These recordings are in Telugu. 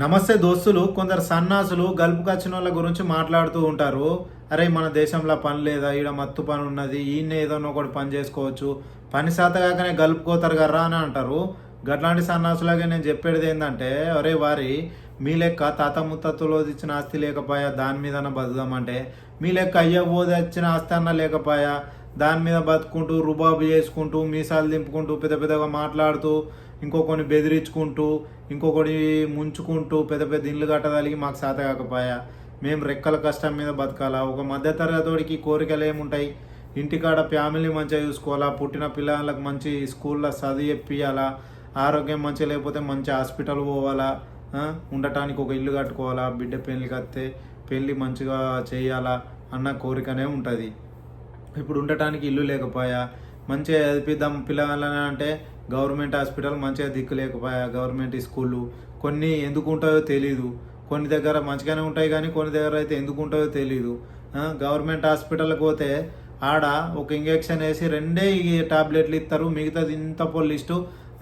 నమస్తే దోస్తులు కొందరు సన్నాసులు గల్పు కచ్చిన వాళ్ళ గురించి మాట్లాడుతూ ఉంటారు. అరే మన దేశంలో పని లేదా? ఈడ మత్తు పని ఉన్నది ఈయన ఏదైనా ఒకటి పని చేసుకోవచ్చు. పని శాతగాకనే గలుపుకోతారు కర్రా అని అంటారు. గట్లాంటి సన్నాసులాగే నేను చెప్పేది ఏంటంటే అరే వారి మీ లెక్క తాత ముత్తత్తులో ఇచ్చిన ఆస్తి లేకపోయా? దాని మీదన బతుకుదామంటే. మీ లెక్క అయ్య పోది వచ్చిన ఆస్తి అన్న లేకపోయా? దాని మీద బతుకుంటూ రుబాబు చేసుకుంటూ మీసాలు దింపుకుంటూ పెద్ద పెద్దగా మాట్లాడుతూ ఇంకొకరిని బెదిరించుకుంటూ ఇంకొకటి ముంచుకుంటూ పెద్ద పెద్ద ఇండ్లు కట్టదలిగి మాకు సాత కాకపోయా. మేము రెక్కల కష్టం మీద బతకాలా. ఒక మధ్యతరగతోడికి కోరికలు ఏముంటాయి? ఇంటికాడ ఫ్యామిలీ మంచిగా చూసుకోవాలా? పుట్టిన పిల్లలకు మంచి స్కూల్లో చదువు చెప్పియాలా ఆరోగ్యం మంచిగా లేకపోతే మంచి హాస్పిటల్ పోవాలా? ఉండటానికి ఒక ఇల్లు కట్టుకోవాలా? బిడ్డ పెళ్ళికి వస్తే పెళ్ళి మంచిగా చేయాలా? అన్న కోరికనే ఉంటుంది. ఇప్పుడు ఉండటానికి ఇల్లు లేకపోయా? మంచిగా చదివిద్దాం పిల్లలని అంటే గవర్నమెంట్ హాస్పిటల్ మంచిగా దిక్కు లేకపోయా గవర్నమెంట్ స్కూళ్ళు కొన్ని ఎందుకు ఉంటాయో తెలీదు. కొన్ని దగ్గర మంచిగానే ఉంటాయి కానీ కొన్ని దగ్గర అయితే ఎందుకు ఉంటాయో తెలీదు. గవర్నమెంట్ హాస్పిటల్కి పోతే ఆడ ఒక ఇంజెక్షన్ వేసి రెండే ఈ టాబ్లెట్లు ఇస్తారు మిగతాది ఇంత పొలి లిస్టు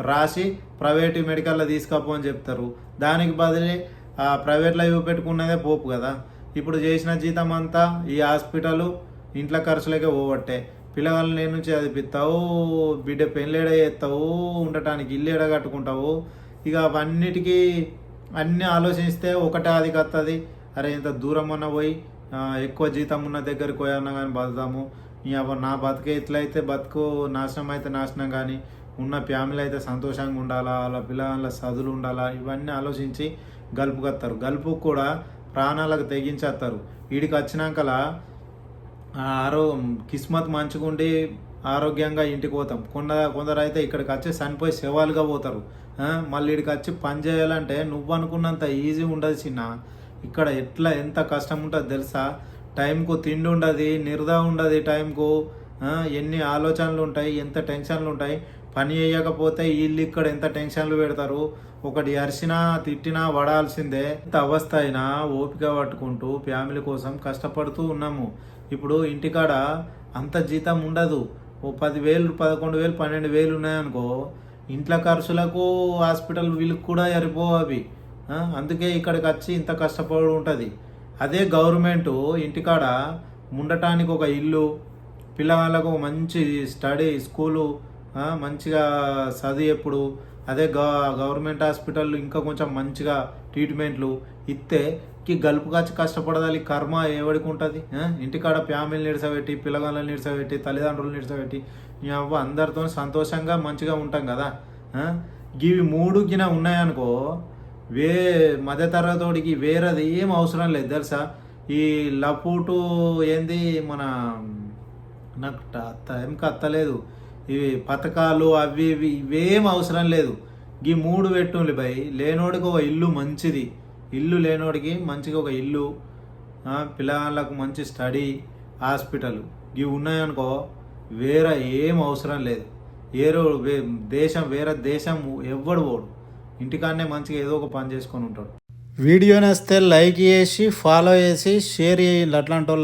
రాసి ప్రైవేట్ మెడికల్లో తీసుకపో అని చెప్తారు. దానికి బదిలీ ఆ ప్రైవేట్లో పెట్టుకున్నదే పోపు కదా. ఇప్పుడు చేసిన జీతం అంతా ఈ హాస్పిటల్ ఇంట్లో ఖర్చులకే పోవట్టే పిల్లగాళ్ళు నేను నుంచి చదివిస్తావు బిడ్డ పెళ్ళేడ చేస్తావు ఉండటానికి ఇల్లు ఎడ కట్టుకుంటావు? ఇక అవన్నిటికీ అన్నీ ఆలోచిస్తే ఒకటే అది కత్తది అరే ఇంత దూరం అన్న పోయి ఎక్కువ జీతం ఉన్న దగ్గరికి పోయన్నా కానీ బతుదాము నా నా బతికే ఇట్లయితే బతుకు నాశనం అయితే నాశనం కానీ ఉన్న ఫ్యామిలీ అయితే సంతోషంగా ఉండాలా వాళ్ళ పిల్లల చదువులు ఉండాలా? ఇవన్నీ ఆలోచించి గలుపుకొస్తారు గలుపు కూడా ప్రాణాలకు తెగించేస్తారు వీడికి వచ్చినాకలా ఆరో కిస్మత్ మంచుకుండి ఆరోగ్యంగా ఇంటికి పోతాం. కొందరు కొందరు అయితే ఇక్కడికి వచ్చి చనిపోయి శవాలుగా పోతారు. మళ్ళీ ఇక్కడికి వచ్చి పని చేయాలంటే నువ్వు అనుకున్నంత ఈజీ ఉండదు చిన్న. ఇక్కడ ఎట్లా ఎంత కష్టం ఉంటుంది తెలుసా? టైంకు తిండి ఉండదు నిర్దా ఉండదు టైంకు. ఎన్ని ఆలోచనలు ఉంటాయి ఎంత టెన్షన్లు ఉంటాయి. పని చేయకపోతే వీళ్ళు ఇక్కడ ఎంత టెన్షన్లు పెడతారు? ఒకటి అరిసినా తిట్టినా పడాల్సిందే. ఎంత అవస్థ అయినా ఓపిక పట్టుకుంటూ ఫ్యామిలీ కోసం కష్టపడుతూ ఉన్నాము. ఇప్పుడు ఇంటికాడ అంత జీతం ఉండదు. ఓ పదివేలు పదకొండు వేలు పన్నెండు వేలు ఉన్నాయనుకో ఇంట్లో ఖర్చులకు హాస్పిటల్ వీళ్ళకి కూడా సరిపోవు అవి. అందుకే ఇక్కడికి వచ్చి ఇంత కష్టపడి ఉంటుంది. అదే గవర్నమెంట్ ఇంటికాడ ఉండటానికి ఒక ఇల్లు పిల్లవాళ్ళకు ఒక మంచి స్టడీ స్కూలు మంచిగా చదువు ఎప్పుడు అదే గ గవర్నమెంట్ హాస్పిటల్ ఇంకా కొంచెం మంచిగా ట్రీట్మెంట్లు ఇస్తే కి గలుపు కాచి కష్టపడదాలి కర్మ ఎవడికి ఉంటుంది? ఇంటికాడ ఫ్యామిలీ నిడిసబెట్టి పిల్లగాళ్ళని నిడిసబెట్టి తల్లిదండ్రులు నిడిసబెట్టి ఈ అవ్వ అందరితో సంతోషంగా మంచిగా ఉంటాం కదా? ఇవి మూడు గిన ఉన్నాయనుకో వే మధ్యతరగతోడికి వేరేది ఏం అవసరం లేదు తెలుసా? ఈ లపూటు ఏంది మన నాకు అత్త ఏం కత్తలేదు. ఇవి పథకాలు అవి ఇవి ఇవేం అవసరం లేదు. ఈ మూడు పెట్టుండి భయ్ లేనోడికి ఒక ఇల్లు మంచిది. ఇల్లు లేనోడికి మంచిగా ఒక ఇల్లు పిల్లలకు పిల్లగాళ్ళకు మంచి స్టడీ హాస్పిటల్ ఇవి ఉన్నాయనుకో వేరే ఏం అవసరం లేదు. ఏరో దేశం వేరే దేశం ఎవ్వడు పోడు. ఇంటికాడనే మంచిగా ఏదో ఒక పని చేసుకొని ఉంటాడు. వీడియో నచ్చితే లైక్ చేసి ఫాలో చేసి షేర్ చేయండి అట్లాంటి